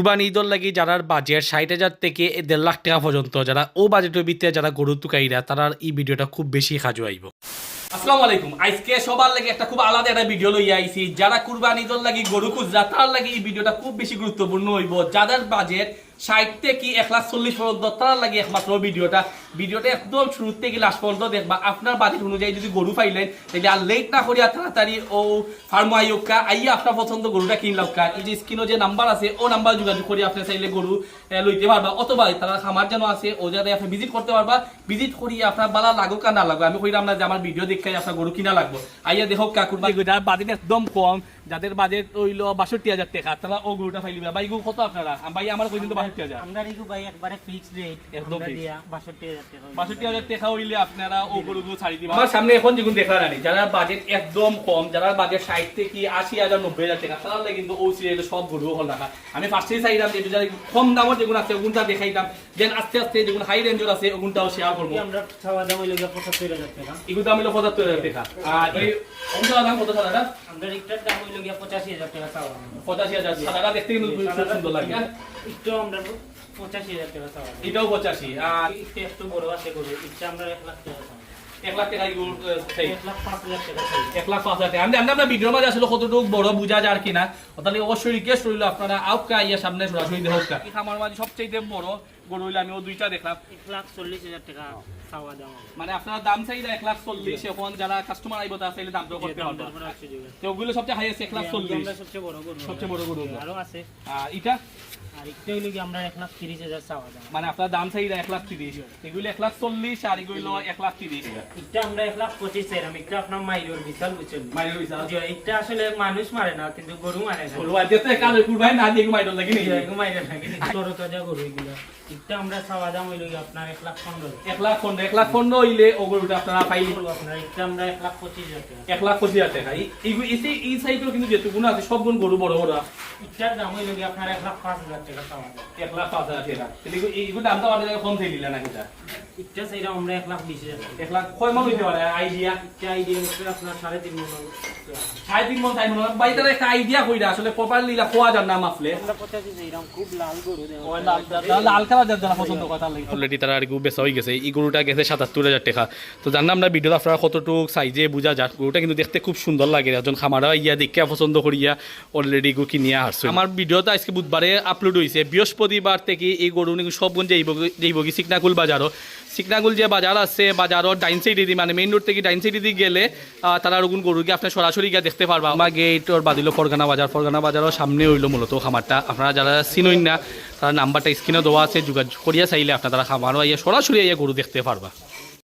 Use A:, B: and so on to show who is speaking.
A: কুরবানি ঈদর লাগি যারা বাজেট ষাট হাজার থেকে দেড় লাখ টাকা পর্যন্ত, যারা ও বাজেটের ভিতরে যারা গরু তুকাইরা তারা এই ভিডিওটা খুব বেশি সাজু আইব। আসসালামু আলাইকুম। আজকে সবার লাগে একটা খুব আলাদা একটা ভিডিও লই আইছি। যারা কুরবানি ঈদর লাগি গরু খুঁজরা, তার লাগি এই ভিডিওটা খুব বেশি গুরুত্বপূর্ণ হইব। যাদের বাজেট ষাট থেকে এক লাখ চল্লিশ পর্যন্ত তার লাগে একমাত্র ভিডিওটা? ভিডিওটা একদম শুরু থেকে লাস্ট পর্যন্ত দেখবা? আপনার বাজেট অনুযায়ী যদি গরু পাইলেন, তাহলে আর লেট না করিয়া তাড়াতাড়ি ও ফার্ম আইকা আইয়া আপনার পছন্দ গরুটা কিনলাম কা। এই যে স্ক্রিনে যে নাম্বার আছে, ও নাম্বার যোগাযোগ করে আপনি চাইলে গরু লইতে পারবা। অথবা তারা খামার যেন আছে, ও যাতে আপনি ভিজিট করতে পারবা। ভিজিট করিয়ে আপনার বালা লাগুক আর না লাগবে আমি কইলাম না যে আমার ভিডিও দেখে আপনার গরু কিনা লাগবে। আইয়া দেখো কাকুর বাজেট একদম কম। যাদের বাজেট হইল বাষট্টি হাজার টাকা তারা ও গরুটা পাইলিবা ভাই গরু কত আপনারা? ভাই আমার কই কিন্তু বাষট্টি হাজার।
B: আমরা রিকু ভাই একবারে ফিক্সড রেট
A: একদম।
B: দিয়া 62000 টাকা হইল।
A: বাষট্টি হাজার টাকা হইলে আপনারা ও গরুগুলো ছাড়ি দিবেন আমার সামনে এখন যেগুলো দেখা জানি যারা বাজেট একদম কম যারা বাজেট ষাট থেকে আশি হাজার নব্বই হাজার টাকা তাহলে কিন্তু ও সিরিয়ালে সব গরু হল রাখা। আমি ফার্স্টেই চাইলাম যে যারা কম দামের যেগুলো আছে ওগুনটা দেখাইতাম। দেন আস্তে আস্তে যেগুলো হাই রেঞ্জের আছে ওগুনটাও শেয়ার করব।
B: আমরা ছাওয়া দাম হইল গিয়া 75000 টাকা।
A: এগুলো দাম হলো পঁচাত্তর হাজার টাকা। আর এই অংশটার দাম কত সাদাটা
B: আমরা রিকটার দাম হইল গিয়া 85000 টাকা ছাওয়া
A: পঁচাশি হাজার সাদাটা দেখতে কিন্তু সুন্দর লাগে।
B: একটু আমরা 85000 টাকা ছাওয়া দাম।
A: এটাও পঁচাশি আর
B: একটু একটু বড় আছে গরু এটা আমরা 1 লাখ টাকা ছাওয়া।
A: এক লাখ টাকা এগুলো চাই
B: 1 লাখ 5000 টাকা ছাওয়া।
A: এক লাখ পাঁচ হাজার টাকা। আমি জানি ভিডিওর মাঝে আসলে কতটুকু বড় বুঝা যার কিনা। তাহলে অবশ্যই রিকোয়েস্ট রইল আপনারা আউকা ইয়া সামনে সরাসরি দেখো আমার মাঝে সবচেয়ে বড় গরু হইলে আমি ও দুইটা দেখলাম।
B: এক লাখ 40000 টাকা ছাওয়া দাম হবে।
A: মানে আপনার দাম চাইলে এক লাখ চল্লিশ এখন যারা কাস্টমার আইব তারা চাইলে করতে
B: দাম
A: পারবে।
B: দর করে রাখছি
A: তো ওগুলো সবচেয়ে হাইয়েস্ট এক লাখ চল্লিশ।
B: সবচেয়ে বড় গরু।
A: সবচেয়ে বড় গরু।
B: আরও আছে।
A: আর এটা
B: আর একটু হইল গিয়া আমরা 1 লাখ 30000 ছাওয়া দাম।
A: মানে আপনার দাম চাইলে এক লাখ তিরিশ এগুলো এক লাখ চল্লিশ আর এগুলো এক লাখ তিরিশ
B: এটা আমরা 1 লাখ 25 চাইলাম এটা আপনার মাইরোর বিশাল বুঝছেন
A: মাইল হইছে
B: জি, আসলে মানুষ মারে না কিন্তু গরু মারে না
A: গরু আছে তো কালো কুরবাই না দিয়ে মাইল লাগে নি
B: গরু মারে না কিন্তু তাজা গরু এগুলা এটা আমরা ছাওয়া দাম হইল আপনার এক লাখ পনেরো
A: এক লাখ পনেরো এক লাখ পনেরো হইলে ও গরুটা আপনারা পাইলে
B: বলব আপনার এটা আমরা এক লাখ পঁচিশ হাজার টাকা
A: এক লাখ পঁচিশ হাজার টাকা এই- সাইডেও কিন্তু আছে সব গুণ গরু বড় বড়
B: এটার দাম হইল আপনার এক লাখ পাঁচ হাজার
A: এক লাখ পাঁচ হাজার টাকা কিন্তু এইগুলো তো আমাদের কম থেকে দিলে না এটা
B: এটা সেইটা আমরা এক লাখ বিশ হাজার
A: এক লাখ কয় মান হইতে পারে আইডিয়া
B: আইডিয়া হচ্ছে আপনার সাড়ে তিন মন
A: সাড়ে তিন মন চার মন বাই তারা একটা আইডিয়া কইরা আসলে প্রপারলি খোয়া যান না মাফলে
B: আমরা কথা দিচ্ছি এরকম খুব লাল গরু দেবো
A: লাল কালার যারা পছন্দ কথা অলরেডি তারা আর গরু বেচা হয়ে গেছে। এই গরুটা গেছে সাতাত্তর হাজার টাকা। তো জানলাম ভিডিওতে আপনারা কতটুকু সাইজে বুঝা যাক গরুটা কিন্তু দেখতে খুব সুন্দর লাগে। একজন খামারা ইয়া দেখে পছন্দ করিয়া অলরেডি গরু কিনিয়া আসছে। আমার ভিডিওটা আজকে বুধবারে আপলোড হয়েছে বৃহস্পতিবার থেকে এই গরু নাকি সব যাইব কি? সিকনাকুল বাজারও। সিকনাকুল যে বাজার আছে, বাজারও ডাইন সাইড দি মানে মেইন রোড থেকে ডাইন সাইড দিয়ে গেলে তারা রগুন গরু গিয়ে আপনার সরাসরি গিয়ে দেখতে পারবা। আমার গেটর বাদিল ফরগানা বাজার। ফরগানা বাজারও সামনে হইল মূলত খামারটা। আপনারা যারা চিনইন না, তারা নাম্বারটা স্ক্রিনে দেওয়া আছে, যোগাযোগ করিয়া চাইলে আপনারা তারা খামারও আইয়া সরাসরি আইয়া গরু দেখতে পারবা।